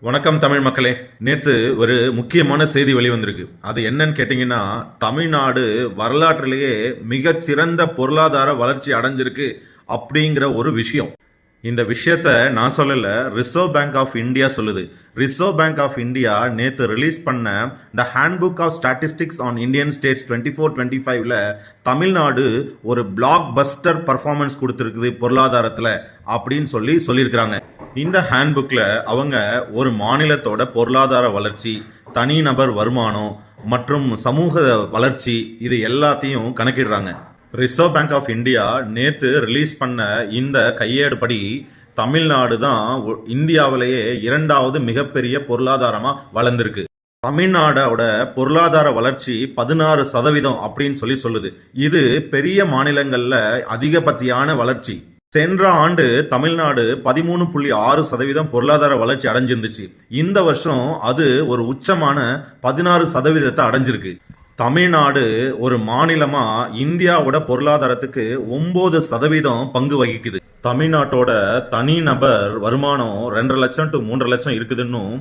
வணக்கம் தமிழ் மக்களே. நேற்று ஒரு முக்கியமான செய்தி வெளிவந்திருக்கு. அது என்னன்னு கேட்டிங்கன்னா தமிழ்நாடு வரலாற்றிலேயே மிகச்சிறந்த பொருளாதார வளர்ச்சி அடைஞ்சிருக்கு அப்படிங்கிற ஒரு விஷயம். இந்த விஷயத்த நான் சொல்லல ரிசர்வ் பேங்க் ஆஃப் இந்தியா சொல்லுது. ரிசர்வ் பேங்க் ஆஃப் இந்தியா நேற்று ரிலீஸ் பண்ண the handbook of statistics on Indian states twenty four twenty ஃபைவ்ல தமிழ்நாடு ஒரு பிளாக் பஸ்டர் பர்ஃபார்மன்ஸ் கொடுத்துருக்குது பொருளாதாரத்தில் அப்படின்னு சொல்லி சொல்லியிருக்கிறாங்க. இந்த ஹேண்ட்புக்கில் அவங்க ஒரு மாநிலத்தோட பொருளாதார வளர்ச்சி தனிநபர் வருமானம் மற்றும் சமூக வளர்ச்சி இது எல்லாத்தையும் கணக்கிடுறாங்க. ரிசர்வ் பேங்க் ஆஃப் இந்தியா நேற்று ரிலீஸ் பண்ண இந்த கையேடுபடி தமிழ்நாடு தான் இந்தியாவிலேயே இரண்டாவது மிகப்பெரிய பொருளாதாரமாக வளர்ந்துருக்கு. தமிழ்நாடோட பொருளாதார வளர்ச்சி பதினாறு சதவீதம் அப்படின்னு சொல்லி சொல்லுது. இது பெரிய மாநிலங்களில் அதிகபட்சியான வளர்ச்சி. சென்ற ஆண்டு தமிழ்நாடு பதிமூணு புள்ளி ஆறு சதவீதம் பொருளாதார வளர்ச்சி அடைஞ்சிருந்துச்சு. இந்த வருஷம் அது ஒரு உச்சமான பதினாறு சதவீதத்தை அடைஞ்சிருக்கு. தமிழ்நாடு ஒரு மாநிலமா இந்தியாவோட பொருளாதாரத்துக்கு ஒன்பது சதவீதம் பங்கு வகிக்குது. தமிழ்நாட்டோட தனி நபர் வருமானம் ரெண்டரை லட்சம் டு மூன்றரை லட்சம் இருக்குதுன்னும்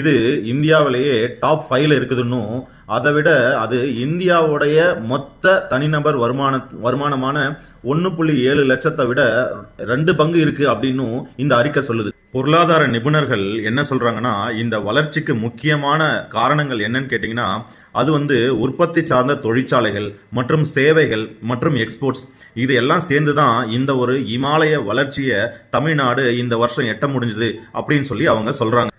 இது இந்தியாவிலேயே டாப் ஃபைவ்ல இருக்குதுன்னும் அதை விட அது இந்தியாவுடைய மொத்த தனிநபர் வருமான வருமானமான ஒன்று புள்ளி ஏழு லட்சத்தை விட ரெண்டு பங்கு இருக்கு அப்படின்னும் இந்த அறிக்கை சொல்லுது. பொருளாதார நிபுணர்கள் என்ன சொல்றாங்கன்னா இந்த வளர்ச்சிக்கு முக்கியமான காரணங்கள் என்னன்னு கேட்டிங்கன்னா அது வந்து உற்பத்தி சார்ந்த தொழிற்சாலைகள் மற்றும் சேவைகள் மற்றும் எக்ஸ்போர்ட்ஸ் இது எல்லாம் சேர்ந்து தான் இந்த ஒரு இமாலய வளர்ச்சியை தமிழ்நாடு இந்த வருஷம் எட்ட முடிஞ்சது அப்படின்னு சொல்லி அவங்க சொல்றாங்க.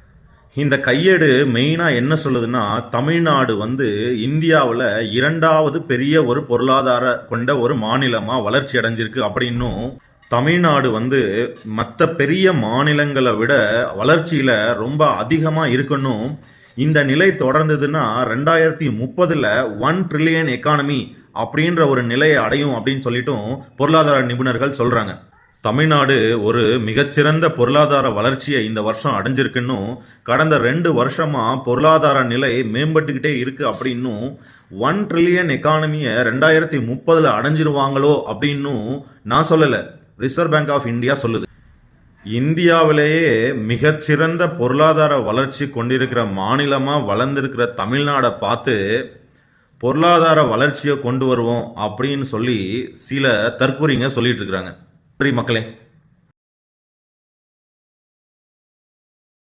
இந்த கையேடு மெயினாக என்ன சொல்லுதுன்னா தமிழ்நாடு வந்து இந்தியாவில் இரண்டாவது பெரிய ஒரு பொருளாதார கொண்ட ஒரு மாநிலமாக வளர்ச்சி அடைஞ்சிருக்கு அப்படின்னும் தமிழ்நாடு வந்து மற்ற பெரிய மாநிலங்களை விட வளர்ச்சியில் ரொம்ப அதிகமாக இருக்கணும் இந்த நிலை தொடர்ந்ததுன்னா ரெண்டாயிரத்தி முப்பதில் ஒன் ட்ரில்லியன் எக்கானமி அப்படின்ற ஒரு நிலையை அடையும் அப்படின்னு சொல்லிட்டும் பொருளாதார நிபுணர்கள் சொல்கிறாங்க தமிழ்நாடு ஒரு மிகச்சிறந்த பொருளாதார வளர்ச்சியை இந்த வருஷம் அடைஞ்சிருக்குன்னும் கடந்த ரெண்டு வருஷமாக பொருளாதார நிலை மேம்பட்டுக்கிட்டே இருக்குது அப்படின்னும் ஒன் ட்ரில்லியன் எக்கானமியை ரெண்டாயிரத்தி முப்பதில் அடைஞ்சிருவாங்களோ அப்படின்னும் நான் சொல்லலை. ரிசர்வ் பேங்க் ஆஃப் இந்தியா சொல்லுது. இந்தியாவிலேயே மிகச்சிறந்த பொருளாதார வளர்ச்சி கொண்டிருக்கிற மாநிலமாக வளர்ந்துருக்கிற தமிழ்நாடை பார்த்து பொருளாதார வளர்ச்சியை கொண்டு வருவோம் அப்படின்னு சொல்லி சில தற்கூறிங்க சொல்லிட்டு இருக்கிறாங்க நன்றி மக்களே?